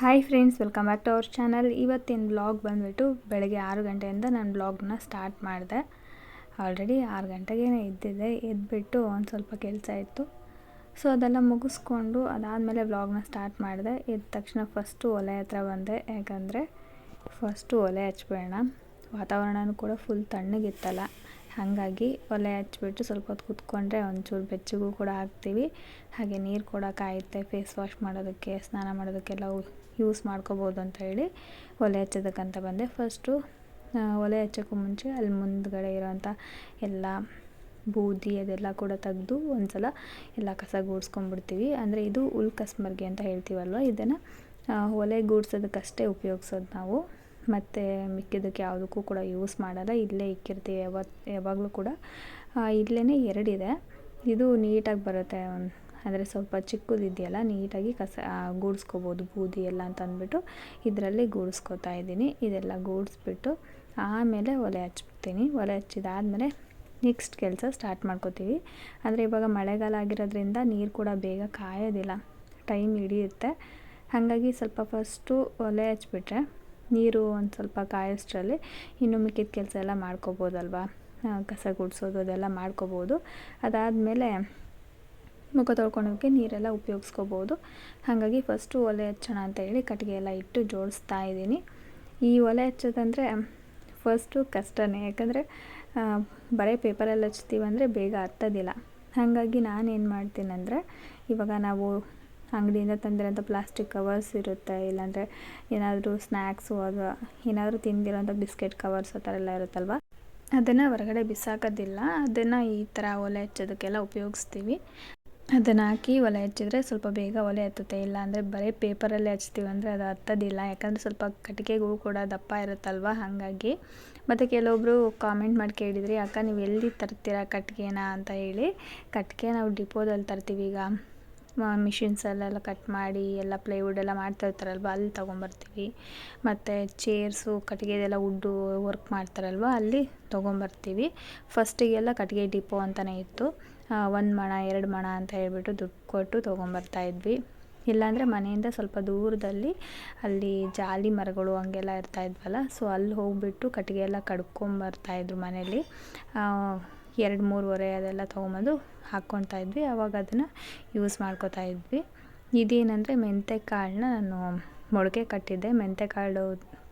Hi friends welcome back to our channel ಇವತ್ತಿನ blog ಬಂದುಬಿಟ್ಟು ಬೆಳಗ್ಗೆ ಆರು ಗಂಟೆಯಿಂದ ನಾನು ಬ್ಲಾಗ್ನ ಸ್ಟಾರ್ಟ್ ಮಾಡಿದೆ. ಆಲ್ರೆಡಿ ಆರು ಗಂಟೆಗೇ ಇದ್ದಿದ್ದೆ ಎದ್ಬಿಟ್ಟು ಒಂದು ಸ್ವಲ್ಪ ಕೆಲಸ ಇತ್ತು. ಸೊ ಅದೆಲ್ಲ ಮುಗಿಸ್ಕೊಂಡು ಅದಾದಮೇಲೆ ಬ್ಲಾಗ್ನ ಸ್ಟಾರ್ಟ್ ಮಾಡಿದೆ. ಎದ್ದ ತಕ್ಷಣ ಫಸ್ಟು ಒಲೆ ಹತ್ರ ಬಂದೆ. ಯಾಕಂದರೆ ಫಸ್ಟು ಒಲೆ ಹಚ್ಬೇಡ ವಾತಾವರಣನೂ ಕೂಡ ಫುಲ್ ತಣ್ಣಗಿತ್ತಲ್ಲ. ಹಾಗಾಗಿ ಒಲೆ ಹಚ್ಬಿಟ್ಟು ಸ್ವಲ್ಪ ಹೊತ್ತು ಕುತ್ಕೊಂಡ್ರೆ ಒಂಚೂರು ಬೆಚ್ಚಗೂ ಕೂಡ ಹಾಕ್ತೀವಿ ಹಾಗೆ ನೀರು ಕೂಡ ಕಾಯುತ್ತೆ ಫೇಸ್ ವಾಶ್ ಮಾಡೋದಕ್ಕೆ, ಸ್ನಾನ ಮಾಡೋದಕ್ಕೆಲ್ಲ ಯೂಸ್ ಮಾಡ್ಕೋಬೋದು ಅಂತ ಹೇಳಿ ಒಲೆ ಹಚ್ಚೋದಕ್ಕಂತ ಬಂದೆ. ಫಸ್ಟು ಒಲೆ ಹಚ್ಚೋಕ್ಕೂ ಮುಂಚೆ ಅಲ್ಲಿ ಮುಂದ್ಗಡೆ ಇರೋವಂಥ ಎಲ್ಲ ಬೂದಿ ಅದೆಲ್ಲ ಕೂಡ ತೆಗೆದು ಒಂದು ಸಲ ಎಲ್ಲ ಕಸ ಗೂಡಿಸ್ಕೊಂಡ್ಬಿಡ್ತೀವಿ. ಅಂದರೆ ಇದು ಉಲ್ಕಸ್ಮರ್ಗೆ ಅಂತ ಹೇಳ್ತೀವಲ್ವ? ಇದನ್ನು ಒಲೆ ಗೂಡ್ಸೋದಕ್ಕಷ್ಟೇ ಉಪಯೋಗಿಸೋದು ನಾವು. ಮತ್ತು ಮಿಕ್ಕಿದ್ದಕ್ಕೆ ಯಾವುದಕ್ಕೂ ಕೂಡ ಯೂಸ್ ಮಾಡಲ್ಲ. ಇಲ್ಲೇ ಇಕ್ಕಿರ್ತೀವಿ ಯಾವತ್ತು ಯಾವಾಗಲೂ ಕೂಡ. ಇಲ್ಲೇ ಎರಡಿದೆ. ಇದು ನೀಟಾಗಿ ಬರುತ್ತೆ. ಅಂದರೆ ಸ್ವಲ್ಪ ಚಿಕ್ಕದಿದೆಯಲ್ಲ ನೀಟಾಗಿ ಕಸ ಗೂಡಿಸ್ಕೋಬೋದು, ಬೂದಿ ಎಲ್ಲ ಅಂತ ಅಂದ್ಬಿಟ್ಟು ಇದರಲ್ಲಿ ಗೂಡಿಸ್ಕೋತಾ ಇದ್ದೀನಿ. ಇದೆಲ್ಲ ಗೂಡಿಸ್ಬಿಟ್ಟು ಆಮೇಲೆ ಒಲೆ ಹಚ್ಬಿಡ್ತೀನಿ. ಒಲೆ ಹಚ್ಚಿದಾದಮೇಲೆ ನೆಕ್ಸ್ಟ್ ಕೆಲಸ ಸ್ಟಾರ್ಟ್ ಮಾಡ್ಕೋತೀವಿ. ಅಂದರೆ ಇವಾಗ ಮಳೆಗಾಲ ಆಗಿರೋದ್ರಿಂದ ನೀರು ಕೂಡ ಬೇಗ ಕಾಯೋದಿಲ್ಲ. ಟೈಮ್ ಹಿಡಿಯುತ್ತೆ. ಹಾಗಾಗಿ ಸ್ವಲ್ಪ ಫಸ್ಟು ಒಲೆ ಹಚ್ಬಿಟ್ರೆ ನೀರು ಒಂದು ಸ್ವಲ್ಪ ಕಾಯೋಷ್ಟರಲ್ಲಿ ಇನ್ನು ಮಿಕ್ಕಿದ ಕೆಲಸ ಎಲ್ಲ ಮಾಡ್ಕೋಬೋದಲ್ವಾ? ಕಸ ಗುಡಿಸೋದು ಅದೆಲ್ಲ ಮಾಡ್ಕೋಬೋದು. ಅದಾದಮೇಲೆ ಮುಖ ತೊಳ್ಕೊಳೋಕ್ಕೆ ನೀರೆಲ್ಲ ಉಪಯೋಗಿಸ್ಕೋಬೋದು. ಹಾಗಾಗಿ ಫಸ್ಟು ಒಲೆ ಹಚ್ಚೋಣ ಅಂತ ಹೇಳಿ ಕಟ್ಟಿಗೆ ಎಲ್ಲ ಇಟ್ಟು ಜೋಡಿಸ್ತಾ ಇದ್ದೀನಿ. ಈ ಒಲೆ ಹಚ್ಚೋದಂದರೆ ಫಸ್ಟು ಕಷ್ಟನೇ. ಯಾಕಂದರೆ ಬರೀ ಪೇಪರಲ್ಲಿ ಹಚ್ತೀವಂದರೆ ಬೇಗ ಹತ್ತೋದಿಲ್ಲ. ಹಾಗಾಗಿ ನಾನೇನು ಮಾಡ್ತೀನಂದರೆ, ಇವಾಗ ನಾವು ಅಂಗಡಿಯಿಂದ ತಂದಿರೋಂಥ ಪ್ಲಾಸ್ಟಿಕ್ ಕವರ್ಸ್ ಇರುತ್ತೆ, ಇಲ್ಲಾಂದರೆ ಏನಾದರೂ ಸ್ನ್ಯಾಕ್ಸು ಅದು ಏನಾದರೂ ತಿಂದಿರೋಂಥ ಬಿಸ್ಕೆಟ್ ಕವರ್ಸ್ ಆ ಥರ ಎಲ್ಲ ಇರುತ್ತಲ್ವ? ಅದನ್ನು ಹೊರಗಡೆ ಬಿಸಾಕೋದಿಲ್ಲ, ಅದನ್ನು ಈ ಥರ ಒಲೆ ಹಚ್ಚೋದಕ್ಕೆಲ್ಲ ಉಪಯೋಗಿಸ್ತೀವಿ. ಅದನ್ನು ಹಾಕಿ ಒಲೆ ಹಚ್ಚಿದ್ರೆ ಸ್ವಲ್ಪ ಬೇಗ ಒಲೆ ಹತ್ತುತ್ತೆ ಇಲ್ಲ ಅಂದರೆ ಬರೀ ಪೇಪರಲ್ಲೇ ಹಚ್ತೀವಿ ಅಂದರೆ ಅದು ಹತ್ತೋದಿಲ್ಲ, ಯಾಕಂದರೆ ಸ್ವಲ್ಪ ಕಟ್ಟಿಗೆಗೂ ಕೂಡ ದಪ್ಪ ಇರುತ್ತಲ್ವ ಹಾಗಾಗಿ. ಮತ್ತು ಕೆಲವೊಬ್ಬರು ಕಾಮೆಂಟ್ ಮಾಡಿ ಕೇಳಿದ್ರಿ, ಅಕ್ಕ ನೀವು ಎಲ್ಲಿ ತರ್ತೀರಾ ಕಟ್ಟಿಗೆನ? ಅಂತ ಹೇಳಿ. ಕಟ್ಟಿಗೆ ನಾವು ಡಿಪೋದಲ್ಲಿ ತರ್ತೀವಿ ಈಗ. ಮಿಷಿನ್ಸಲ್ಲೆಲ್ಲ ಕಟ್ ಮಾಡಿ ಎಲ್ಲ ಪ್ಲೇವುಡ್ ಎಲ್ಲ ಮಾಡ್ತಾ ಇರ್ತಾರಲ್ವ, ಅಲ್ಲಿ ತೊಗೊಂಬರ್ತೀವಿ. ಮತ್ತು ಚೇರ್ಸು ಕಟ್ಟಿಗೆದೆಲ್ಲ ವುಡ್ಡು ವರ್ಕ್ ಮಾಡ್ತಾರಲ್ವ, ಅಲ್ಲಿ ತೊಗೊಂಬರ್ತೀವಿ. ಫಸ್ಟಿಗೆಲ್ಲ ಕಟ್ಟಿಗೆ ಡಿಪೋ ಅಂತಲೇ ಇತ್ತು. ಒಂದು ಮಣ, ಎರಡು ಮಣ ಅಂತ ಹೇಳ್ಬಿಟ್ಟು ದುಡ್ಡು ಕೊಟ್ಟು ತೊಗೊಂಬರ್ತಾ ಇದ್ವಿ. ಇಲ್ಲಾಂದರೆ ಮನೆಯಿಂದ ಸ್ವಲ್ಪ ದೂರದಲ್ಲಿ ಅಲ್ಲಿ ಜಾಲಿ ಮರಗಳು ಹಂಗೆಲ್ಲ ಇರ್ತಾಯಿದ್ವಲ್ಲ ಸೊ ಅಲ್ಲಿ ಹೋಗಿಬಿಟ್ಟು ಕಟ್ಟಿಗೆ ಎಲ್ಲ ಕಡ್ಕೊಂಬರ್ತಾಯಿದ್ರು ಮನೇಲಿ ಎರಡು ಮೂರುವರೆ ಅದೆಲ್ಲ ತೊಗೊಂಬಂದು ಹಾಕ್ಕೊತಾ ಇದ್ವಿ. ಆವಾಗ ಅದನ್ನು ಯೂಸ್ ಮಾಡ್ಕೋತಾ ಇದ್ವಿ. ಇದೇನಂದರೆ ಮೆಂತ್ಯ ಕಾಳನ್ನ ನಾನು ಮೊಳಕೆ ಕಟ್ಟಿದ್ದೆ. ಮೆಂತ್ಯ ಕಾಳು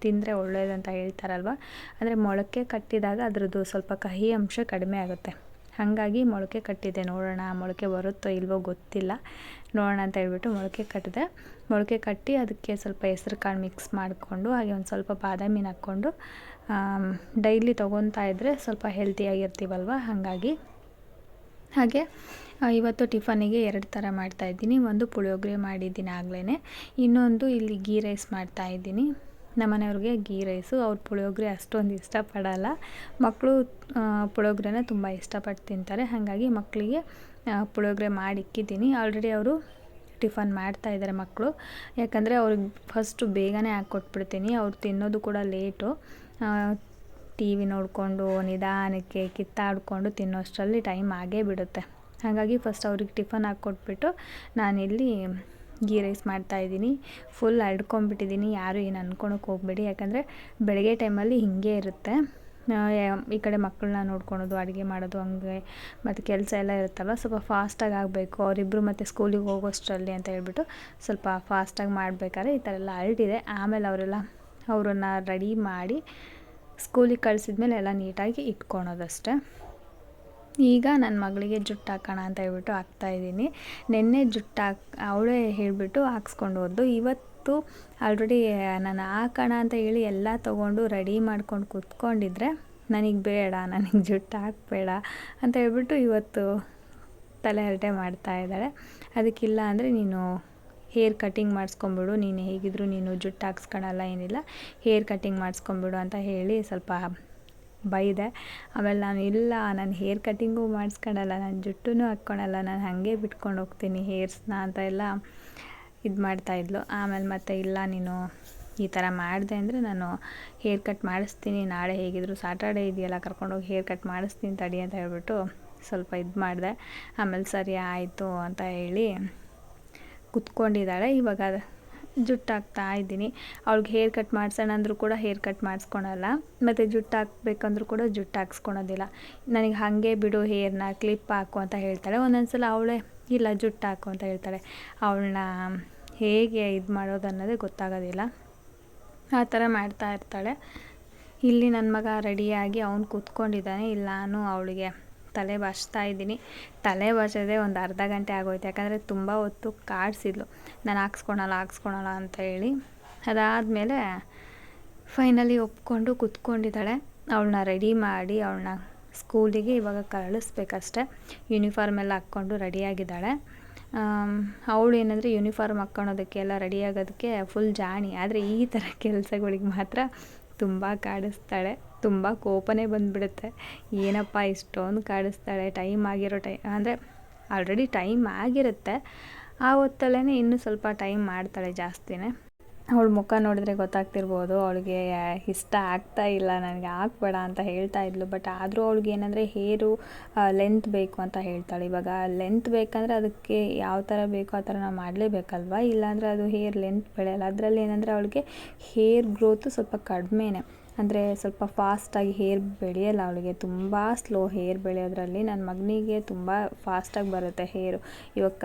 ತಿಂದರೆ ಒಳ್ಳೆಯದಂತ ಹೇಳ್ತಾರಲ್ವ? ಅಂದರೆ ಮೊಳಕೆ ಕಟ್ಟಿದಾಗ ಅದರದ್ದು ಸ್ವಲ್ಪ ಕಹಿ ಅಂಶ ಕಡಿಮೆ ಆಗುತ್ತೆ. ಹಾಗಾಗಿ ಮೊಳಕೆ ಕಟ್ಟಿದೆ ನೋಡೋಣ ಮೊಳಕೆ ಬರುತ್ತೋ ಇಲ್ವೋ ಗೊತ್ತಿಲ್ಲ. ನೋಡೋಣ ಅಂತ ಹೇಳ್ಬಿಟ್ಟು ಮೊಳಕೆ ಕಟ್ಟಿದೆ. ಮೊಳಕೆ ಕಟ್ಟಿ ಅದಕ್ಕೆ ಸ್ವಲ್ಪ ಹೆಸ್ರು ಕಾಳು ಮಿಕ್ಸ್ ಮಾಡಿಕೊಂಡು, ಹಾಗೆ ಒಂದು ಸ್ವಲ್ಪ ಬಾದಾಮಿನ ಹಾಕ್ಕೊಂಡು ಡೈಲಿ ತೊಗೊತಾ ಇದ್ದರೆ ಸ್ವಲ್ಪ ಹೆಲ್ತಿಯಾಗಿರ್ತೀವಲ್ವ ಹಾಗಾಗಿ. ಹಾಗೆ ಇವತ್ತು ಟಿಫನಿಗೆ ಎರಡು ಥರ ಮಾಡ್ತಾಯಿದ್ದೀನಿ ಒಂದು ಪುಳಿಯೋಗರೆ ಮಾಡಿದ್ದೀನಿ ಆಗಲೇ ಇನ್ನೊಂದು ಇಲ್ಲಿ ಗೀ ರೈಸ್ ಮಾಡ್ತಾಯಿದ್ದೀನಿ ನಮ್ಮನೆಯವ್ರಿಗೆ ಗೀ ರೈಸು ಅವ್ರು ಪುಳಿಯೋಗರೆ ಅಷ್ಟೊಂದು ಇಷ್ಟಪಡಲ್ಲ. ಮಕ್ಕಳು ಪುಳಿಯೋಗರೆನ ತುಂಬ ಇಷ್ಟಪಟ್ಟು ತಿಂತಾರೆ. ಹಾಗಾಗಿ ಮಕ್ಕಳಿಗೆ ಪುಳಿಯೋಗರೆ ಮಾಡಿ ಇಕ್ಕಿದ್ದೀನಿ. ಆಲ್ರೆಡಿ ಅವರು ಟಿಫನ್ ಮಾಡ್ತಾ ಇದ್ದಾರೆ ಮಕ್ಕಳು ಯಾಕಂದರೆ ಅವ್ರಿಗೆ ಫಸ್ಟು ಬೇಗನೆ ಹಾಕ್ಕೊಟ್ಬಿಡ್ತೀನಿ. ಅವ್ರು ತಿನ್ನೋದು ಕೂಡ ಲೇಟು ಟಿ ವಿ ನೋಡಿಕೊಂಡು ನಿಧಾನಕ್ಕೆ ಕಿತ್ತಾಡಿಕೊಂಡು ತಿನ್ನೋಷ್ಟರಲ್ಲಿ ಟೈಮ್ ಆಗೇ ಬಿಡುತ್ತೆ. ಹಾಗಾಗಿ ಫಸ್ಟ್ ಅವ್ರಿಗೆ ಟಿಫನ್ ಹಾಕ್ಕೊಟ್ಬಿಟ್ಟು ನಾನಿಲ್ಲಿ ಗೀ ರೈಸ್ ಮಾಡ್ತಾಯಿದ್ದೀನಿ ಫುಲ್ ಅಡ್ಕೊಂಬಿಟ್ಟಿದ್ದೀನಿ ಯಾರು ಏನು ಅನ್ಕೊಳಕ್ಕೆ ಹೋಗಬೇಡಿ. ಯಾಕಂದರೆ ಬೆಳಗ್ಗೆ ಟೈಮಲ್ಲಿ ಹೀಗೆ ಇರುತ್ತೆ. ಈ ಕಡೆ ಮಕ್ಕಳನ್ನ ನೋಡ್ಕೊಳೋದು, ಅಡುಗೆ ಮಾಡೋದು ಹಂಗೆ. ಮತ್ತು ಕೆಲಸ ಎಲ್ಲ ಇರುತ್ತಲ್ಲ ಸ್ವಲ್ಪ ಫಾಸ್ಟಾಗಿ ಆಗಬೇಕು. ಅವರಿಬ್ಬರು ಮತ್ತು ಸ್ಕೂಲಿಗೆ ಹೋಗೋಷ್ಟರಲ್ಲಿ ಅಂತ ಹೇಳ್ಬಿಟ್ಟು ಸ್ವಲ್ಪ ಫಾಸ್ಟಾಗಿ ಮಾಡಬೇಕಾದ್ರೆ ಈ ಥರ ಎಲ್ಲ ಅರಳಿದೆ ಆಮೇಲೆ ಅವರೆಲ್ಲ ಅವರನ್ನ ರೆಡಿ ಮಾಡಿ ಸ್ಕೂಲಿಗೆ ಕಳಿಸಿದ್ಮೇಲೆ ಎಲ್ಲ ನೀಟಾಗಿ ಇಟ್ಕೊಳೋದಷ್ಟೆ. ಈಗ ನನ್ನ ಮಗಳಿಗೆ ಜುಟ್ಟು ಹಾಕೋಣ ಅಂತ ಹೇಳ್ಬಿಟ್ಟು ಹಾಕ್ತಾಯಿದ್ದೀನಿ ನಿನ್ನೆ ಜುಟ್ಟು ಹಾಕ್, ಅವಳೇ ಹೇಳಿಬಿಟ್ಟು ಹಾಕ್ಸ್ಕೊಂಡು ಹೋದ್ದು. ಇವತ್ತು ಆಲ್ರೆಡಿ ನಾನು ಹಾಕೋಣ ಅಂತ ಹೇಳಿ ಎಲ್ಲ ತೊಗೊಂಡು ರೆಡಿ ಮಾಡ್ಕೊಂಡು ಕೂತ್ಕೊಂಡಿದ್ರೆ ನನಗೆ ಬೇಡ, ನನಗೆ ಜುಟ್ಟು ಹಾಕಬೇಡ ಅಂತ ಹೇಳ್ಬಿಟ್ಟು ಇವತ್ತು ತಲೆ ಹರಟೆ ಮಾಡ್ತಾ ಇದ್ದಾಳೆ. ಅದಕ್ಕಿಲ್ಲ ಅಂದರೆ ನೀನು ಹೇರ್ ಕಟಿಂಗ್ ಮಾಡಿಸ್ಕೊಂಬಿಡು, ನೀನು ಹೇಗಿದ್ರು ನೀನು ಜುಟ್ಟು ಹಾಕ್ಸ್ಕೊಳಲ್ಲ, ಏನಿಲ್ಲ, ಹೇರ್ ಕಟಿಂಗ್ ಮಾಡಿಸ್ಕೊಂಬಿಡು ಅಂತ ಹೇಳಿ ಸ್ವಲ್ಪ ಬೈದೆ. ಆಮೇಲೆ ನಾನು ಇಲ್ಲ, ನಾನು ಹೇರ್ ಕಟಿಂಗು ಮಾಡಿಸ್ಕೊಳಲ್ಲ, ನಾನು ಜುಟ್ಟೂ ಹಾಕ್ಕೊಳಲ್ಲ, ನಾನು ಹಾಗೆ ಬಿಟ್ಕೊಂಡು ಹೋಗ್ತೀನಿ ಹೇರ್ಸ್ನ ಅಂತ ಎಲ್ಲ ಇದು ಮಾಡ್ತಾಯಿದ್ಲು ಆಮೇಲೆ ಮತ್ತೆ ಇಲ್ಲ, ನೀನು ಈ ಥರ ಮಾಡಿದೆ ಅಂದರೆ ನಾನು ಹೇರ್ ಕಟ್ ಮಾಡಿಸ್ತೀನಿ, ನಾಳೆ ಹೇಗಿದ್ರು ಸಾಟರ್ಡೆ ಇದೆಯಲ್ಲ, ಕರ್ಕೊಂಡೋಗಿ ಹೇರ್ ಕಟ್ ಮಾಡಿಸ್ತೀನಿ ತಡಿ ಅಂತ ಹೇಳ್ಬಿಟ್ಟು ಸ್ವಲ್ಪ ಇದು ಮಾಡಿದೆ. ಆಮೇಲೆ ಸರಿ, ಆಯಿತು ಅಂತ ಹೇಳಿ ಕುತ್ಕೊಂಡಿದ್ದಾಳೆ. ಇವಾಗ ಜುಟ್ಟಾಗ್ತಾ ಇದ್ದೀನಿ. ಅವ್ಳಿಗೆ ಹೇರ್ ಕಟ್ ಮಾಡ್ಸೋಣ ಅಂದರೂ ಕೂಡ ಹೇರ್ ಕಟ್ ಮಾಡಿಸ್ಕೊಳಲ್ಲ. ಮತ್ತು ಜುಟ್ಟು ಹಾಕ್ಬೇಕಂದ್ರೂ ಕೂಡ ಜುಟ್ಟು ಹಾಕ್ಸ್ಕೊಳೋದಿಲ್ಲ. ನನಗೆ ಹಾಗೆ ಬಿಡು ಹೇರ್ನ ಕ್ಲಿಪ್ ಹಾಕು ಅಂತ ಹೇಳ್ತಾಳೆ. ಒಂದೊಂದು ಸಲ ಅವಳೇ, ಇಲ್ಲ ಜುಟ್ಟು ಹಾಕು ಅಂತ ಹೇಳ್ತಾಳೆ. ಅವಳನ್ನ ಹೇಗೆ ಇದು ಮಾಡೋದು ಅನ್ನೋದೇ ಗೊತ್ತಾಗೋದಿಲ್ಲ. ಆ ಥರ ಮಾಡ್ತಾ ಇರ್ತಾಳೆ. ಇಲ್ಲಿ ನನ್ನ ಮಗ ರೆಡಿಯಾಗಿ ಅವನು ಕೂತ್ಕೊಂಡಿದ್ದಾನೆ. ಇಲ್ಲ ನಾನು ಅವಳಿಗೆ ತಲೆ ಬಾಚ್ತಾ ಇದ್ದೀನಿ. ತಲೆ ಬಾಚೋದೇ ಒಂದು ಅರ್ಧ ಗಂಟೆ ಆಗೋಯ್ತು. ಯಾಕಂದರೆ ತುಂಬ ಹೊತ್ತು ಕಾಡಿಸಿದ್ಲು ನಾನು ಹಾಕ್ಸ್ಕೊಳಲ್ಲ ಹಾಕ್ಸ್ಕೊಳಲ್ಲ ಅಂತ ಹೇಳಿ ಅದಾದಮೇಲೆ ಫೈನಲಿ ಒಪ್ಕೊಂಡು ಕುತ್ಕೊಂಡಿದ್ದಾಳೆ. ಅವಳನ್ನ ರೆಡಿ ಮಾಡಿ ಅವಳನ್ನ ಸ್ಕೂಲಿಗೆ ಇವಾಗ ಕಳಿಸ್ಬೇಕಷ್ಟೆ. ಯೂನಿಫಾರ್ಮ್ ಎಲ್ಲ ಹಾಕ್ಕೊಂಡು ರೆಡಿಯಾಗಿದ್ದಾಳೆ ಅವಳು ಏನಂದರೆ ಯೂನಿಫಾರ್ಮ್ ಹಾಕ್ಕೊಳೋದಕ್ಕೆಲ್ಲ ರೆಡಿ ಆಗೋದಕ್ಕೆ ಫುಲ್ ಜಾಣಿ. ಆದರೆ ಈ ಥರ ಕೆಲಸಗಳಿಗೆ ಮಾತ್ರ ತುಂಬ ಕಾಡಿಸ್ತಾಳೆ. ತುಂಬ ಕೋಪನೇ ಬಂದುಬಿಡುತ್ತೆ. ಏನಪ್ಪ ಇಷ್ಟೊಂದು ಕಾಡಿಸ್ತಾಳೆ. ಟೈಮ್ ಆಗಿರೋ ಟೈ, ಅಂದರೆ ಆಲ್ರೆಡಿ ಟೈಮ್ ಆಗಿರುತ್ತೆ. ಆ ಹೊತ್ತಲ್ಲೇ ಇನ್ನೂ ಸ್ವಲ್ಪ ಟೈಮ್ ಮಾಡ್ತಾಳೆ ಜಾಸ್ತಿನೇ. ಅವಳ ಮುಖ ನೋಡಿದ್ರೆ ಗೊತ್ತಾಗ್ತಿರ್ಬೋದು, ಅವಳಿಗೆ ಇಷ್ಟ ಆಗ್ತಾ ಇಲ್ಲ, ನನಗೆ ಹಾಕ್ಬೇಡ ಅಂತ ಹೇಳ್ತಾ ಇದ್ಲು. ಬಟ್ ಆದರೂ ಅವಳಿಗೆ ಏನಂದರೆ ಹೇರು ಲೆಂತ್ ಬೇಕು ಅಂತ ಹೇಳ್ತಾಳೆ. ಇವಾಗ ಲೆಂತ್ ಬೇಕಂದರೆ ಅದಕ್ಕೆ ಯಾವ ಥರ ಬೇಕೋ ಆ ಥರ ನಾವು ಮಾಡಲೇಬೇಕಲ್ವಾ? ಇಲ್ಲಾಂದರೆ ಅದು ಹೇರ್ ಲೆಂತ್ ಬೆಳೆಯಲ್ಲ. ಅದರಲ್ಲಿ ಏನಂದರೆ ಅವಳಿಗೆ ಹೇರ್ ಗ್ರೋತು ಸ್ವಲ್ಪ ಕಡಿಮೆನೇ. ಅಂದರೆ ಸ್ವಲ್ಪ ಫಾಸ್ಟಾಗಿ ಹೇರ್ ಬೆಳೆಯಲ್ಲ ಅವಳಿಗೆ, ತುಂಬ ಸ್ಲೋ ಹೇರ್ ಬೆಳೆಯೋದ್ರಲ್ಲಿ ನನ್ನ ಮಗನಿಗೆ ತುಂಬ ಫಾಸ್ಟಾಗಿ ಬರುತ್ತೆ ಹೇರು ಇವಾಗ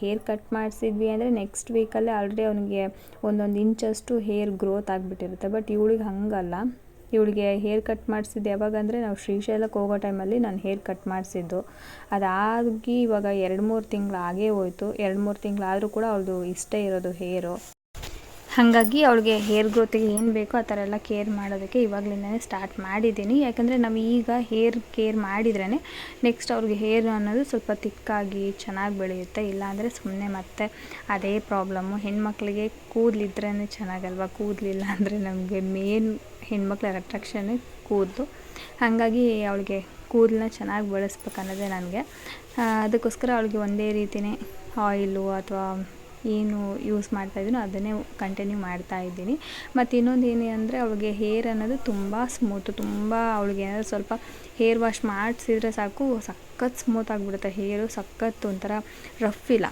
ಹೇರ್ ಕಟ್ ಮಾಡಿಸಿದ್ವಿ ಅಂದರೆ ನೆಕ್ಸ್ಟ್ ವೀಕಲ್ಲೇ ಆಲ್ರೆಡಿ ಅವನಿಗೆ ಒಂದೊಂದು ಇಂಚಷ್ಟು ಹೇರ್ ಗ್ರೋತ್ ಆಗಿಬಿಟ್ಟಿರುತ್ತೆ. ಬಟ್ ಇವಳಿಗೆ ಹಾಗಲ್ಲ. ಇವಳಿಗೆ ಹೇರ್ ಕಟ್ ಮಾಡಿಸಿದ್ದು ಯಾವಾಗಂದರೆ ನಾವು ಶ್ರೀಶೈಲಕ್ಕೆ ಹೋಗೋ ಟೈಮಲ್ಲಿ ನಾನು ಹೇರ್ ಕಟ್ ಮಾಡಿಸಿದ್ದು. ಅದಾಗಿ ಇವಾಗ ಎರಡು ಮೂರು ತಿಂಗಳು ಆಗೇ ಹೋಯ್ತು. ಎರಡು ಮೂರು ತಿಂಗಳಾದರೂ ಕೂಡ ಅವಳದು ಇಷ್ಟೇ ಇರೋದು ಹೇರು ಹಾಗಾಗಿ ಅವಳಿಗೆ ಹೇರ್ ಗ್ರೋತಿಗೆ ಏನು ಬೇಕೋ ಆ ಥರ ಎಲ್ಲ ಕೇರ್ ಮಾಡೋದಕ್ಕೆ ಇವಾಗಲಿಂದನೇ ಸ್ಟಾರ್ಟ್ ಮಾಡಿದ್ದೀನಿ. ಯಾಕಂದರೆ ನಾವು ಈಗ ಹೇರ್ ಕೇರ್ ಮಾಡಿದ್ರೇ ನೆಕ್ಸ್ಟ್ ಅವ್ರಿಗೆ ಹೇರ್ ಅನ್ನೋದು ಸ್ವಲ್ಪ ತಿಕ್ಕಾಗಿ ಚೆನ್ನಾಗಿ ಬೆಳೆಯುತ್ತೆ. ಇಲ್ಲಾಂದರೆ ಸುಮ್ಮನೆ ಮತ್ತೆ ಅದೇ ಪ್ರಾಬ್ಲಮ್ಮು ಹೆಣ್ಮಕ್ಳಿಗೆ ಕೂದಲಿದ್ರೇ ಚೆನ್ನಾಗಲ್ವ? ಕೂದಲಿಲ್ಲ ಅಂದರೆ ನಮಗೆ ಮೇನ್ ಹೆಣ್ಮಕ್ಳ ಅಟ್ರಾಕ್ಷನ್ನೇ ಕೂದಲು. ಹಾಗಾಗಿ ಅವಳಿಗೆ ಕೂದಲನ್ನ ಚೆನ್ನಾಗಿ ಬೆಳೆಸ್ಬೇಕನ್ನೋದೇ ನನಗೆ. ಅದಕ್ಕೋಸ್ಕರ ಅವಳಿಗೆ ಒಂದೇ ರೀತಿಯೇ ಆಯಿಲು ಅಥವಾ ಏನು ಯೂಸ್ ಮಾಡ್ತಾ ಇದ್ದೀನೋ ಅದನ್ನೇ ಕಂಟಿನ್ಯೂ ಮಾಡ್ತಾ ಇದ್ದೀನಿ. ಮತ್ತು ಇನ್ನೊಂದು ಏನು ಅಂದರೆ ಅವಳಿಗೆ ಹೇರ್ ಅನ್ನೋದು ತುಂಬ ಸ್ಮೂತು ತುಂಬ ಅವಳಿಗೆ ಏನಾದರೂ ಸ್ವಲ್ಪ ಹೇರ್ ವಾಶ್ ಮಾಡಿಸಿದ್ರೆ ಸಾಕು, ಸಖತ್ ಸ್ಮೂತ್ ಆಗಿಬಿಡುತ್ತೆ ಹೇರು ಸಖತ್ ಒಂಥರ ರಫ್ ಇಲ್ಲ.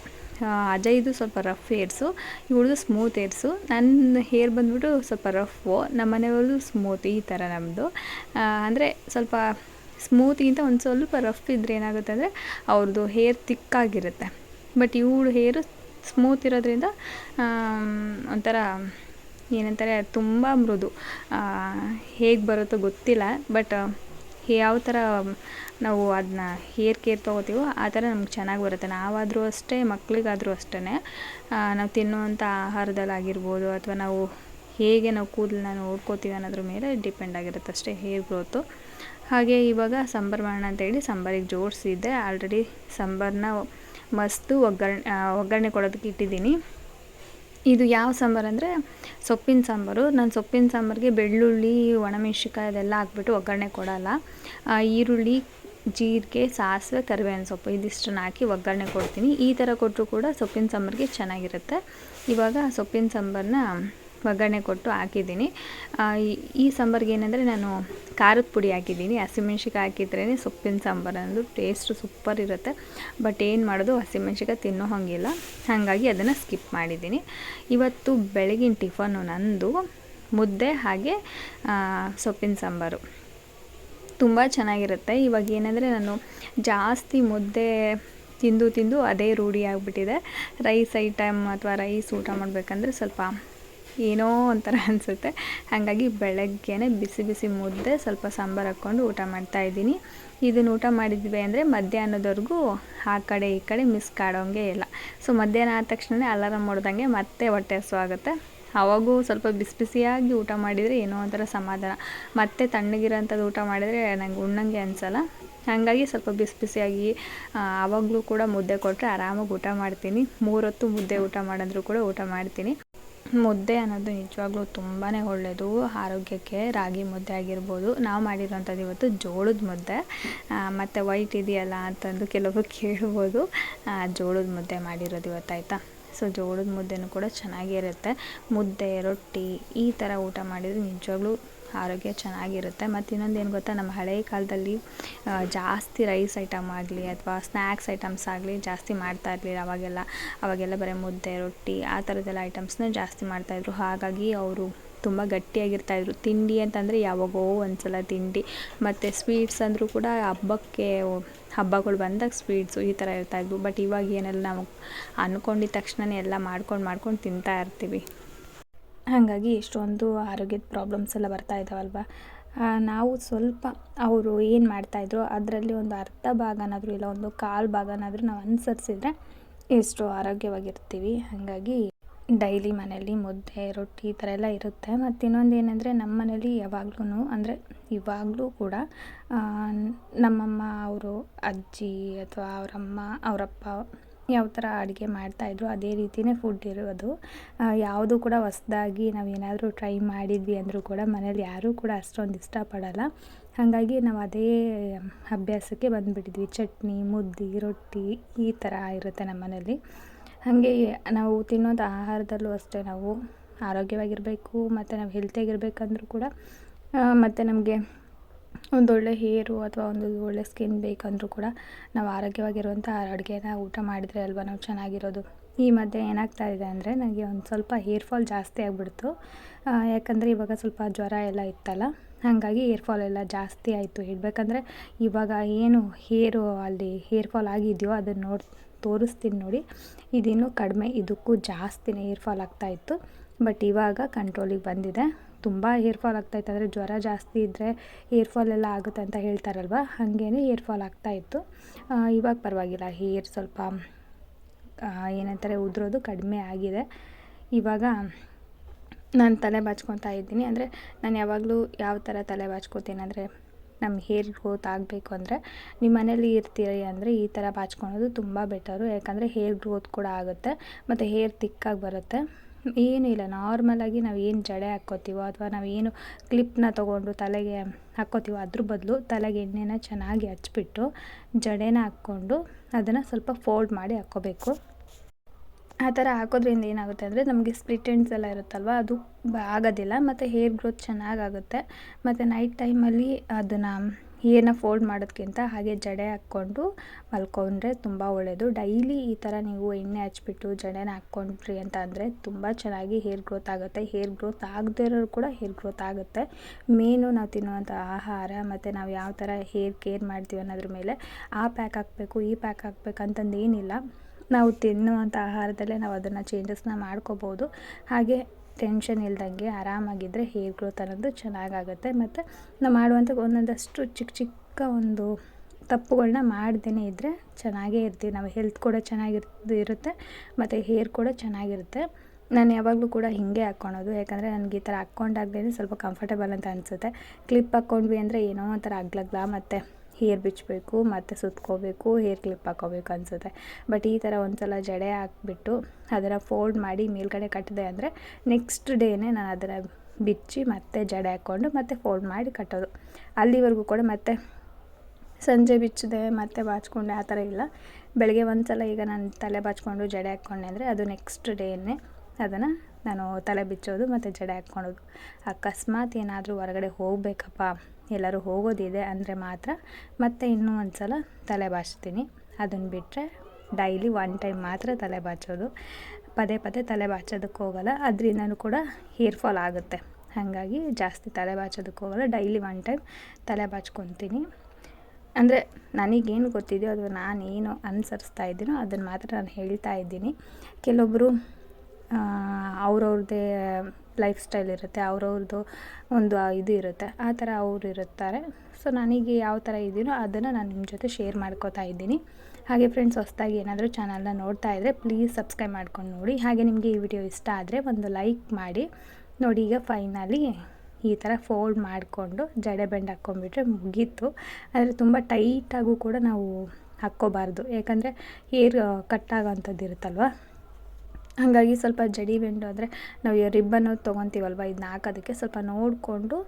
ಅಜಯ್ದು ಸ್ವಲ್ಪ ರಫ್ ಹೇರ್ಸು ಇವಳದು ಸ್ಮೂತ್ ಹೇರ್ಸು ನನ್ನ ಹೇರ್ ಬಂದ್ಬಿಟ್ಟು ಸ್ವಲ್ಪ ರಫು ನಮ್ಮ ಮನೆಯವ್ರದ್ದು ಸ್ಮೂತ್ ಈ ಥರ ನಮ್ಮದು ಅಂದರೆ ಸ್ವಲ್ಪ ಸ್ಮೂತ್ಗಿಂತ ಒಂದು ಸ್ವಲ್ಪ ರಫ್ ಇದ್ದರೆ ಏನಾಗುತ್ತೆ ಅಂದರೆ ಅವ್ರದ್ದು ಹೇರ್ ತಿಕ್ಕಾಗಿರುತ್ತೆ ಬಟ್ ಇವಳು ಹೇರು ಸ್ಮೂತ್ ಇರೋದ್ರಿಂದ ಒಂಥರ ಏನಂತಾರೆ, ತುಂಬ ಮೃದು. ಹೇಗೆ ಬರುತ್ತೋ ಗೊತ್ತಿಲ್ಲ ಬಟ್ ಯಾವ ಥರ ನಾವು ಅದನ್ನ ಹೇರ್ ಕೇರ್ ತೊಗೋತೀವೋ ಆ ಥರ ನಮ್ಗೆ ಚೆನ್ನಾಗಿ ಬರುತ್ತೆ. ನಾವಾದರೂ ಅಷ್ಟೇ ಮಕ್ಕಳಿಗಾದರೂ ಅಷ್ಟೇ ನಾವು ತಿನ್ನುವಂಥ ಆಹಾರದಲ್ಲಾಗಿರ್ಬೋದು ಅಥವಾ ನಾವು ಹೇಗೆ ನಾವು ಕೂದಲನ್ನ ನೋಡ್ಕೋತೀವಿ ಅನ್ನೋದ್ರ ಮೇಲೆ ಡಿಪೆಂಡ್ ಆಗಿರುತ್ತೆ ಅಷ್ಟೇ ಹೇರ್ ಗ್ರೋತು ಹಾಗೆ ಇವಾಗ ಸಾಂಬಾರು ಮಾಡೋಣ ಅಂತೇಳಿ ಸಾಂಬಾರಿಗೆ ಜೋಡಿಸಿದ್ದೆ. ಆಲ್ರೆಡಿ ಸಾಂಬಾರನ್ನ ಮಸ್ತು ಒಗ್ಗರಣೆ ಒಗ್ಗರಣೆ ಕೊಡೋದಕ್ಕೆ ಇಟ್ಟಿದ್ದೀನಿ. ಇದು ಯಾವ ಸಾಂಬಾರು ಅಂದರೆ ಸೊಪ್ಪಿನ ಸಾಂಬಾರು. ನಾನು ಸೊಪ್ಪಿನ ಸಾಂಬಾರಿಗೆ ಬೆಳ್ಳುಳ್ಳಿ, ಒಣಮೆಣ್ಸಿನ್ಕಾಯಿ ಅದೆಲ್ಲ ಹಾಕ್ಬಿಟ್ಟು ಒಗ್ಗರಣೆ ಕೊಡೋಲ್ಲ. ಈರುಳ್ಳಿ, ಜೀರಿಗೆ, ಸಾಸಿವೆ, ಕರಿಬೇವಿನ ಸೊಪ್ಪು ಇದಿಷ್ಟನ್ನು ಹಾಕಿ ಒಗ್ಗರಣೆ ಕೊಡ್ತೀನಿ. ಈ ಥರ ಕೊಟ್ಟರು ಕೂಡ ಸೊಪ್ಪಿನ ಸಾಂಬಾರಿಗೆ ಚೆನ್ನಾಗಿರುತ್ತೆ. ಇವಾಗ ಸೊಪ್ಪಿನ ಸಾಂಬಾರನ್ನ ಒಗ್ಗರಣೆ ಕೊಟ್ಟು ಹಾಕಿದ್ದೀನಿ. ಈ ಸಾಂಬಾರಿಗೆ ಏನಂದರೆ ನಾನು ಖಾರದ ಪುಡಿ ಹಾಕಿದ್ದೀನಿ. ಹಸಿಮೆಣ್ಸಿಕಾಯಿ ಹಾಕಿದ್ರೇ ಸೊಪ್ಪಿನ ಸಾಂಬಾರು ಅಂದು ಟೇಸ್ಟ್ ಸೂಪರ್ ಇರುತ್ತೆ. ಬಟ್ ಏನು ಮಾಡೋದು ಹಸಿಮೆಣ್ಸಿಕಾಯಿ ತಿನ್ನೋ ಹಂಗಿಲ್ಲ. ಹಾಗಾಗಿ ಅದನ್ನು ಸ್ಕಿಪ್ ಮಾಡಿದ್ದೀನಿ. ಇವತ್ತು ಬೆಳಗಿನ ಟಿಫನು ನಂದು ಮುದ್ದೆ ಹಾಗೆ ಸೊಪ್ಪಿನ ಸಾಂಬಾರು. ತುಂಬ ಚೆನ್ನಾಗಿರುತ್ತೆ. ಇವಾಗ ಏನಂದರೆ ನಾನು ಜಾಸ್ತಿ ಮುದ್ದೆ ತಿಂದು ತಿಂದು ಅದೇ ರೂಢಿ ಆಗಿಬಿಟ್ಟಿದೆ. ರೈಸ್ ಐಟಮ್ ಅಥವಾ ರೈಸ್ ಊಟ ಮಾಡಬೇಕಂದ್ರೆ ಸ್ವಲ್ಪ ಏನೋ ಒಂಥರ ಅನಿಸುತ್ತೆ. ಹಾಗಾಗಿ ಬೆಳಗ್ಗೆನೇ ಬಿಸಿ ಬಿಸಿ ಮುದ್ದೆ, ಸ್ವಲ್ಪ ಸಾಂಬಾರು ಹಾಕ್ಕೊಂಡು ಊಟ ಮಾಡ್ತಾಯಿದ್ದೀನಿ ಇದನ್ನು ಊಟ ಮಾಡಿದ್ವಿ ಅಂದರೆ ಮಧ್ಯಾಹ್ನದವರೆಗೂ ಆ ಕಡೆ ಈ ಕಡೆ ಮಿಸ್ ಕಾಡೋಂಗೆ ಇಲ್ಲ. ಸೊ ಮಧ್ಯಾಹ್ನ ಆದ ತಕ್ಷಣವೇ ಅಲಾರಾಮ್ ಮಾಡ್ದಂಗೆ ಮತ್ತೆ ಹೊಟ್ಟೆ ಹಸು ಆಗುತ್ತೆ ಅವಾಗೂ ಸ್ವಲ್ಪ ಬಿಸಿ ಬಿಸಿಯಾಗಿ ಊಟ ಮಾಡಿದರೆ ಏನೋ ಒಂಥರ ಸಮಾಧಾನ. ಮತ್ತೆ ತಣ್ಣಗಿರೋಂಥದ್ದು ಊಟ ಮಾಡಿದರೆ ನಂಗೆ ಉಣ್ಣಂಗೆ ಅನಿಸಲ್ಲ. ಹಾಗಾಗಿ ಸ್ವಲ್ಪ ಬಿಸಿ ಬಿಸಿಯಾಗಿ ಆವಾಗಲೂ ಕೂಡ ಮುದ್ದೆ ಕೊಟ್ಟರೆ ಆರಾಮಾಗಿ ಊಟ ಮಾಡ್ತೀನಿ. ಮೂರೊತ್ತು ಮುದ್ದೆ ಊಟ ಮಾಡಿದ್ರು ಕೂಡ ಊಟ ಮಾಡ್ತೀನಿ. ಮುದ್ದೆ ಅನ್ನೋದು ನಿಜವಾಗ್ಲೂ ತುಂಬಾ ಒಳ್ಳೆಯದು ಆರೋಗ್ಯಕ್ಕೆ ರಾಗಿ ಮುದ್ದೆ ಆಗಿರ್ಬೋದು. ನಾವು ಮಾಡಿರುವಂಥದ್ದು ಇವತ್ತು ಜೋಳದ ಮುದ್ದೆ. ಮತ್ತು ವೈಟ್ ಇದೆಯಲ್ಲ ಅಂತಂದು ಕೆಲವರು ಕೇಳ್ಬೋದು. ಜೋಳದ ಮುದ್ದೆ ಮಾಡಿರೋದು ಇವತ್ತಾಯಿತಾ ಸೊ ಜೋಳದ ಮುದ್ದೆನೂ ಕೂಡ ಚೆನ್ನಾಗಿರುತ್ತೆ. ಮುದ್ದೆ, ರೊಟ್ಟಿ ಈ ಥರ ಊಟ ಮಾಡಿದರೆ ನಿಜವಾಗ್ಲೂ ಆರೋಗ್ಯ ಚೆನ್ನಾಗಿರುತ್ತೆ. ಮತ್ತು ಇನ್ನೊಂದು ಏನು ಗೊತ್ತಾ ನಮ್ಮ ಹಳೆಯ ಕಾಲದಲ್ಲಿ ಜಾಸ್ತಿ ರೈಸ್ ಐಟಮ್ ಆಗಲಿ ಅಥವಾ ಸ್ನ್ಯಾಕ್ಸ್ ಐಟಮ್ಸ್ ಆಗಲಿ ಜಾಸ್ತಿ ಮಾಡ್ತಾ ಇರಲಿಲ್ಲ ಅವಾಗೆಲ್ಲ. ಅವಾಗೆಲ್ಲ ಬರೀ ಮುದ್ದೆ, ರೊಟ್ಟಿ ಆ ಥರದ್ದೆಲ್ಲ ಐಟಮ್ಸ್ನ ಜಾಸ್ತಿ ಮಾಡ್ತಾಯಿದ್ರು ಹಾಗಾಗಿ ಅವರು ತುಂಬ ಗಟ್ಟಿಯಾಗಿರ್ತಾಯಿದ್ರು ತಿಂಡಿ ಅಂತಂದರೆ ಯಾವಾಗೋ ಒಂದ್ಸಲ ತಿಂಡಿ. ಮತ್ತು ಸ್ವೀಟ್ಸ್ ಅಂದರೂ ಕೂಡ ಹಬ್ಬಕ್ಕೆ ಹಬ್ಬಗಳು ಬಂದಾಗ ಸ್ವೀಟ್ಸು ಈ ಥರ ಇರ್ತಾಯಿದ್ವು ಬಟ್ ಇವಾಗ ಏನೆಲ್ಲ ನಾವು ಅಂದ್ಕೊಂಡಿದ್ದ ತಕ್ಷಣನೇ ಎಲ್ಲ ಮಾಡ್ಕೊಂಡು ಮಾಡ್ಕೊಂಡು ತಿಂತಾ ಇರ್ತೀವಿ. ಹಾಗಾಗಿ ಎಷ್ಟೊಂದು ಆರೋಗ್ಯದ ಪ್ರಾಬ್ಲಮ್ಸ್ ಎಲ್ಲ ಬರ್ತಾ ಇದ್ದಾವಲ್ವ ನಾವು ಸ್ವಲ್ಪ ಅವರು ಏನು ಮಾಡ್ತಾಯಿದ್ರು ಅದರಲ್ಲಿ ಒಂದು ಅರ್ಧ ಭಾಗನಾದರೂ ಇಲ್ಲ, ಒಂದು ಕಾಲು ಭಾಗನಾದರೂ ನಾವು ಅನುಸರಿಸಿದ್ರೆ ಎಷ್ಟು ಆರೋಗ್ಯವಾಗಿರ್ತೀವಿ. ಹಾಗಾಗಿ ಡೈಲಿ ಮನೆಯಲ್ಲಿ ಮುದ್ದೆ, ರೊಟ್ಟಿ ಈ ಥರ ಎಲ್ಲ ಇರುತ್ತೆ. ಮತ್ತು ಇನ್ನೊಂದು ಏನಂದರೆ ನಮ್ಮ ಮನೇಲಿ ಯಾವಾಗ್ಲೂ ಅಂದರೆ ಇವಾಗಲೂ ಕೂಡ ನಮ್ಮಮ್ಮ, ಅವರು ಅಜ್ಜಿ ಅಥವಾ ಅವರಮ್ಮ, ಅವರಪ್ಪ ಯಾವ ಥರ ಅಡುಗೆ ಮಾಡ್ತಾಯಿದ್ರು ಅದೇ ರೀತಿಯೇ ಫುಡ್ ಇರೋದು. ಯಾವುದು ಕೂಡ ಹೊಸ್ದಾಗಿ ನಾವು ಏನಾದರೂ ಟ್ರೈ ಮಾಡಿದ್ವಿ ಅಂದರೂ ಕೂಡ ಮನೇಲಿ ಯಾರೂ ಕೂಡ ಅಷ್ಟೊಂದು ಇಷ್ಟಪಡಲ್ಲ. ಹಾಗಾಗಿ ನಾವು ಅದೇ ಅಭ್ಯಾಸಕ್ಕೆ ಬಂದುಬಿಟ್ಟಿದ್ವಿ. ಚಟ್ನಿ, ಮುದ್ದೆ, ರೊಟ್ಟಿ ಈ ಥರ ಇರುತ್ತೆ ನಮ್ಮ ಮನೇಲಿ. ಹಾಗೆ ನಾವು ತಿನ್ನೋದು ಆಹಾರದಲ್ಲೂ ಅಷ್ಟೇ ನಾವು ಆರೋಗ್ಯವಾಗಿರಬೇಕು, ಮತ್ತು ನಾವು ಹೆಲ್ತಿಯಾಗಿರ್ಬೇಕಂದ್ರೂ ಕೂಡ ಮತ್ತು ನಮಗೆ ಒಂದೊಳ್ಳೆ ಹೇರು ಅಥವಾ ಒಂದು ಒಳ್ಳೆ ಸ್ಕಿನ್ ಬೇಕಂದರೂ ಕೂಡ ನಾವು ಆರೋಗ್ಯವಾಗಿರುವಂಥ ಅಡುಗೆನ ಊಟ ಮಾಡಿದರೆ ಅಲ್ವಾ ನಾವು ಚೆನ್ನಾಗಿರೋದು. ಈ ಮಧ್ಯೆ ಏನಾಗ್ತಾ ಇದೆ ಅಂದರೆ ನನಗೆ ಒಂದು ಸ್ವಲ್ಪ ಹೇರ್ ಫಾಲ್ ಜಾಸ್ತಿ ಆಗಿಬಿಡ್ತು. ಯಾಕಂದರೆ ಇವಾಗ ಸ್ವಲ್ಪ ಜ್ವರ ಎಲ್ಲ ಇತ್ತಲ್ಲ, ಹಾಗಾಗಿ ಹೇರ್ ಫಾಲ್ ಎಲ್ಲ ಜಾಸ್ತಿ ಆಯಿತು. ಹೇಳಬೇಕಂದ್ರೆ ಇವಾಗ ಏನು ಹೇರು ಅಲ್ಲಿ ಹೇರ್ ಫಾಲ್ ಆಗಿದೆಯೋ ಅದನ್ನು ನೋಡಿ, ತೋರಿಸ್ತೀನಿ ನೋಡಿ. ಇದಿನ್ನೂ ಕಡಿಮೆ, ಇದಕ್ಕೂ ಜಾಸ್ತಿನೇ ಹೇರ್ ಫಾಲ್ ಆಗ್ತಾಯಿತ್ತು ಬಟ್ ಇವಾಗ ಕಂಟ್ರೋಲಿಗೆ ಬಂದಿದೆ. ತುಂಬ ಹೇರ್ ಫಾಲ್ ಆಗ್ತಾಯಿತ್ತು ಅಂದರೆ ಜ್ವರ ಜಾಸ್ತಿ ಇದ್ದರೆ ಹೇರ್ ಫಾಲ್ ಎಲ್ಲ ಆಗುತ್ತೆ ಅಂತ ಹೇಳ್ತಾರಲ್ವ? ಹಾಗೇ ಹೇರ್ ಫಾಲ್ ಆಗ್ತಾಯಿತ್ತು ಇವಾಗ ಪರವಾಗಿಲ್ಲ. ಹೇರ್ ಸ್ವಲ್ಪ ಏನಂತಾರೆ, ಉದುರೋದು ಕಡಿಮೆ ಆಗಿದೆ. ಇವಾಗ ನಾನು ತಲೆ ಬಾಚ್ಕೊತಾ ಇದ್ದೀನಿ. ಅಂದರೆ ನಾನು ಯಾವಾಗಲೂ ಯಾವ ಥರ ತಲೆ ಬಾಚ್ಕೋತೀನಿ ಅಂದರೆ ನಮ್ಮ ಹೇರ್ ಗ್ರೋತ್ ಆಗಬೇಕು ಅಂದರೆ ನಿಮ್ಮ ಮನೇಲಿ ಇರ್ತೀರಿ ಅಂದರೆ ಈ ಥರ ಬಾಚ್ಕೊಳೋದು ತುಂಬ ಬೆಟರು ಯಾಕಂದರೆ ಹೇರ್ ಗ್ರೋತ್ ಕೂಡ ಆಗುತ್ತೆ. ಮತ್ತು ಹೇರ್ ತಿಕ್ಕಾಗಿ ಬರುತ್ತೆ. ಏನೂ ಇಲ್ಲ. ನಾರ್ಮಲಾಗಿ ನಾವು ಏನು ಜಡೆ ಹಾಕ್ಕೋತೀವೋ ಅಥವಾ ನಾವು ಏನು ಕ್ಲಿಪ್ನ ತೊಗೊಂಡು ತಲೆಗೆ ಹಾಕ್ಕೋತೀವೋ ಅದ್ರ ಬದಲು ತಲೆಗೆ ಎಣ್ಣೆನ ಚೆನ್ನಾಗಿ ಹಚ್ಬಿಟ್ಟು ಜಡೆನ ಹಾಕ್ಕೊಂಡು ಅದನ್ನು ಸ್ವಲ್ಪ ಫೋಲ್ಡ್ ಮಾಡಿ ಹಾಕ್ಕೋಬೇಕು. ಆ ಥರ ಹಾಕೋದ್ರಿಂದ ಏನಾಗುತ್ತೆ ಅಂದರೆ ನಮಗೆ ಸ್ಪ್ಲಿಟ್ ಎಂಡ್ಸ್ ಎಲ್ಲ ಇರುತ್ತಲ್ವ? ಅದು ಆಗೋದಿಲ್ಲ. ಮತ್ತು ಹೇರ್ ಗ್ರೋತ್ ಚೆನ್ನಾಗಾಗುತ್ತೆ ಮತ್ತು ನೈಟ್ ಟೈಮಲ್ಲಿ ಅದನ್ನು ಹೇರ್ನ ಫೋಲ್ಡ್ ಮಾಡೋದಕ್ಕಿಂತ ಹಾಗೆ ಜಡೆ ಹಾಕ್ಕೊಂಡು ಮಲ್ಕೊಂಡ್ರೆ ತುಂಬ ಒಳ್ಳೆಯದು ಡೈಲಿ ಈ ಥರ ನೀವು ಎಣ್ಣೆ ಹಚ್ಬಿಟ್ಟು ಜಡೆನ ಹಾಕ್ಕೊಂಡ್ರಿ ಅಂತ ಅಂದರೆ ತುಂಬ ಚೆನ್ನಾಗಿ ಹೇರ್ ಗ್ರೋತ್ ಆಗುತ್ತೆ. ಹೇರ್ ಗ್ರೋತ್ ಆಗದೇ ಇರೋರು ಕೂಡ ಹೇರ್ ಗ್ರೋತ್ ಆಗುತ್ತೆ. ಮೇನು ನಾವು ತಿನ್ನುವಂಥ ಆಹಾರ ಮತ್ತು ನಾವು ಯಾವ ಥರ ಹೇರ್ ಕೇರ್ ಮಾಡ್ತೀವಿ ಅನ್ನೋದ್ರ ಮೇಲೆ ಆ ಪ್ಯಾಕ್ ಹಾಕಬೇಕು, ಈ ಪ್ಯಾಕ್ ಹಾಕ್ಬೇಕು ಅಂತಂದೇನಿಲ್ಲ. ನಾವು ತಿನ್ನುವಂಥ ಆಹಾರದಲ್ಲೇ ನಾವು ಅದನ್ನು ಚೇಂಜಸ್ನ ಮಾಡ್ಕೋಬೋದು. ಹಾಗೆ ಟೆನ್ಷನ್ ಇಲ್ದಂಗೆ ಆರಾಮಾಗಿದ್ದರೆ ಹೇರ್ ಗ್ರೋತ್ ಅನ್ನೋದು ಚೆನ್ನಾಗಾಗುತ್ತೆ. ಮತ್ತು ನಾವು ಮಾಡುವಂಥ ಒಂದೊಂದಷ್ಟು ಚಿಕ್ಕ ಚಿಕ್ಕ ಒಂದು ತಪ್ಪುಗಳನ್ನ ಮಾಡ್ದೇ ಇದ್ದರೆ ಚೆನ್ನಾಗೇ ಇರ್ತೀವಿ. ನಾವು ಹೆಲ್ತ್ ಕೂಡ ಚೆನ್ನಾಗಿರ್ ಇರುತ್ತೆ, ಮತ್ತು ಹೇರ್ ಕೂಡ ಚೆನ್ನಾಗಿರುತ್ತೆ. ನಾನು ಯಾವಾಗಲೂ ಕೂಡ ಹೀಗೆ ಹಾಕ್ಕೊಳೋದು ಯಾಕಂದರೆ ನನಗೆ ಈ ಥರ ಹಾಕ್ಕೊಂಡಾಗ್ಲೇ ಸ್ವಲ್ಪ ಕಂಫರ್ಟೇಬಲ್ ಅಂತ ಅನಿಸುತ್ತೆ. ಕ್ಲಿಪ್ ಹಾಕ್ಕೊಂಡ್ವಿ ಅಂದರೆ ಏನೋ ಒಂಥರ ಅಗ್ಲಗ್ಲ ಮತ್ತು. ಹೇರ್ ಬಿಚ್ಚಬೇಕು, ಮತ್ತು ಸುತ್ಕೋಬೇಕು, ಹೇರ್ ಕ್ಲಿಪ್ ಹಾಕೋಬೇಕು ಅನಿಸುತ್ತೆ. ಬಟ್ ಈ ಥರ ಒಂದು ಸಲ ಜಡೆ ಹಾಕ್ಬಿಟ್ಟು ಅದನ್ನು ಫೋಲ್ಡ್ ಮಾಡಿ ಮೇಲ್ಗಡೆ ಕಟ್ಟಿದೆ ಅಂದರೆ ನೆಕ್ಸ್ಟ್ ಡೇನೇ ನಾನು ಅದನ್ನು ಬಿಚ್ಚಿ ಮತ್ತೆ ಜಡೆ ಹಾಕ್ಕೊಂಡು ಮತ್ತೆ ಫೋಲ್ಡ್ ಮಾಡಿ ಕಟ್ಟೋದು. ಅಲ್ಲಿವರೆಗೂ ಕೂಡ ಮತ್ತೆ ಸಂಜೆ ಬಿಚ್ಚಿದೆ, ಮತ್ತೆ ಬಾಚ್ಕೊಂಡೆ, ಆ ಥರ ಇಲ್ಲ. ಬೆಳಗ್ಗೆ ಒಂದು ಸಲ ಈಗ ನಾನು ತಲೆ ಬಾಚ್ಕೊಂಡು ಜಡೆ ಹಾಕ್ಕೊಂಡೆ ಅಂದರೆ ಅದು ನೆಕ್ಸ್ಟ್ ಡೇನೇ ಅದನ್ನು ನಾನು ತಲೆ ಬಿಚ್ಚೋದು ಮತ್ತು ಜಡೆ ಹಾಕ್ಕೊಳೋದು ಅಕಸ್ಮಾತ್ ಏನಾದರೂ ಹೊರಗಡೆ ಹೋಗಬೇಕಪ್ಪ. ಎಲ್ಲರೂ ಹೋಗೋದಿದೆ ಅಂದರೆ ಮಾತ್ರ ಮತ್ತೆ ಇನ್ನೂ ಒಂದು ಸಲ ತಲೆ ಬಾಚ್ತೀನಿ ಅದನ್ನು ಬಿಟ್ಟರೆ ಡೈಲಿ ಒನ್ ಟೈಮ್ ಮಾತ್ರ ತಲೆ ಬಾಚೋದು ಪದೇ ಪದೇ ತಲೆ ಬಾಚೋದಕ್ಕೆ ಹೋಗಲ್ಲ, ಅದರಿಂದನೂ ಕೂಡ ಹೇರ್ ಫಾಲ್ ಆಗುತ್ತೆ. ಹಾಗಾಗಿ ಜಾಸ್ತಿ ತಲೆ ಬಾಚೋದಕ್ಕೆ ಹೋಗಲ್ಲ ಡೈಲಿ ಒನ್ ಟೈಮ್ ತಲೆ ಬಾಚ್ಕೊತೀನಿ ಅಂದರೆ ನನಗೇನು ಗೊತ್ತಿದೆಯೋ ಅದು ನಾನೇನು ಅನುಸರಿಸ್ತಾ ಇದ್ದೀನೋ ಅದನ್ನು ಮಾತ್ರ ನಾನು ಹೇಳ್ತಾ ಇದ್ದೀನಿ. ಕೆಲವೊಬ್ಬರು ಅವ್ರವ್ರದ್ದೇ ಲೈಫ್ ಸ್ಟೈಲ್ ಇರುತ್ತೆ, ಅವ್ರವ್ರದ್ದು ಒಂದು ಇದು ಇರುತ್ತೆ, ಆ ಥರ ಅವ್ರು ಇರುತ್ತಾರೆ. ಸೊ ನನಗೆ ಯಾವ ಥರ ಇದೆಯೋ ಅದನ್ನು ನಾನು ನಿಮ್ಮ ಜೊತೆ ಶೇರ್ ಮಾಡ್ಕೋತಾ ಇದ್ದೀನಿ. ಹಾಗೆ ಫ್ರೆಂಡ್ಸ್ ಹೊಸ್ದಾಗಿ ಏನಾದರೂ ಚಾನಲ್ನ ನೋಡ್ತಾ ಇದ್ದರೆ ಪ್ಲೀಸ್ ಸಬ್ಸ್ಕ್ರೈಬ್ ಮಾಡ್ಕೊಂಡು ನೋಡಿ. ಹಾಗೆ ನಿಮಗೆ ಈ ವಿಡಿಯೋ ಇಷ್ಟ ಆದರೆ ಒಂದು ಲೈಕ್ ಮಾಡಿ. ನೋಡಿ, ಈಗ ಫೈನಲಿ ಈ ಥರ ಫೋಲ್ಡ್ ಮಾಡಿಕೊಂಡು ಜಡೆ ಬೆಂಡ್ ಹಾಕ್ಕೊಂಡ್ಬಿಟ್ರೆ ಮುಗೀತು. ಆದರೆ ತುಂಬ ಟೈಟಾಗೂ ಕೂಡ ನಾವು ಹಾಕ್ಕೋಬಾರ್ದು. ಯಾಕಂದರೆ ಹೇರ್ ಕಟ್ಟಾಗೋಂಥದ್ದು ಇರುತ್ತಲ್ವ? ಹಾಗಾಗಿ ಸ್ವಲ್ಪ ಜಡಿ ಬೆಂಡು ಅಂದರೆ ನಾವು ರಿಬ್ಬನ್ನು ತೊಗೊತೀವಲ್ವ ಇದನ್ನ ಹಾಕೋದಕ್ಕೆ ಸ್ವಲ್ಪ ನೋಡಿಕೊಂಡು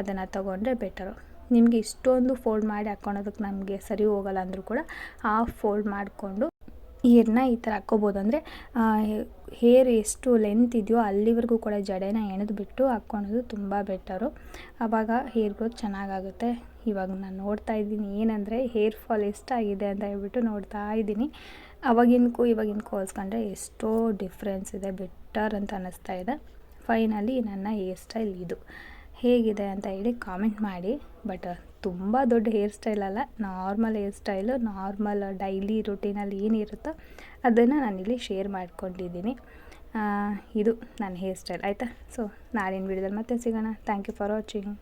ಅದನ್ನು ತೊಗೊಂಡ್ರೆ ಬೆಟರು ನಿಮಗೆ ಇಷ್ಟೊಂದು ಫೋಲ್ಡ್ ಮಾಡಿ ಹಾಕ್ಕೊಳೋದಕ್ಕೆ ನಮಗೆ ಸರಿ ಹೋಗಲ್ಲ ಅಂದರೂ ಕೂಡ ಹಾಫ್ ಫೋಲ್ಡ್ ಮಾಡಿಕೊಂಡು ಹೇರ್ನ ಈ ಥರ ಹಾಕ್ಕೋಬೋದು. ಅಂದರೆ ಹೇರ್ ಎಷ್ಟು ಲೆಂತ್ ಇದೆಯೋ ಅಲ್ಲಿವರೆಗೂ ಕೂಡ ಜಡೆನ ಬಿಟ್ಟು ಹಾಕ್ಕೊಳೋದು ತುಂಬ ಬೆಟರು ಆವಾಗ ಹೇರ್ ಗ್ರೋತ್ ಚೆನ್ನಾಗಾಗುತ್ತೆ. ಇವಾಗ ನಾನು ನೋಡ್ತಾ ಇದ್ದೀನಿ ಏನಂದರೆ ಹೇರ್ ಫಾಲ್ ಎಷ್ಟಾಗಿದೆ ಅಂತ ಹೇಳ್ಬಿಟ್ಟು ನೋಡ್ತಾ ಇದ್ದೀನಿ. ಅವಾಗಿನಕ್ಕೂ ಇವಾಗಿನಕ್ಕೂ ಹೋಲ್ಸ್ಕೊಂಡ್ರೆ ಎಷ್ಟೋ ಡಿಫ್ರೆನ್ಸ್ ಇದೆ ಬೆಟರ್ ಅಂತ ಅನ್ನಿಸ್ತಾ ಇದೆ. ಫೈನಲಿ ನನ್ನ ಹೇರ್ ಸ್ಟೈಲ್ ಇದು. ಹೇಗಿದೆ ಅಂತ ಹೇಳಿ ಕಾಮೆಂಟ್ ಮಾಡಿ. ಬಟ್ ತುಂಬ ದೊಡ್ಡ ಹೇರ್ ಸ್ಟೈಲ್ ಅಲ್ಲ normal hair style normal daily ರುಟೀನಲ್ಲಿ ಏನಿರುತ್ತೋ ಅದನ್ನು ನಾನಿಲ್ಲಿ ಶೇರ್ ಮಾಡ್ಕೊಂಡಿದ್ದೀನಿ. ಇದು ನನ್ನ ಹೇರ್ ಸ್ಟೈಲ್ ಆಯಿತಾ? ಸೊ ನಾಳಿನ ವಿಡಿಯೋದಲ್ಲಿ ಮತ್ತೆ ಸಿಗೋಣ. Thank you for watching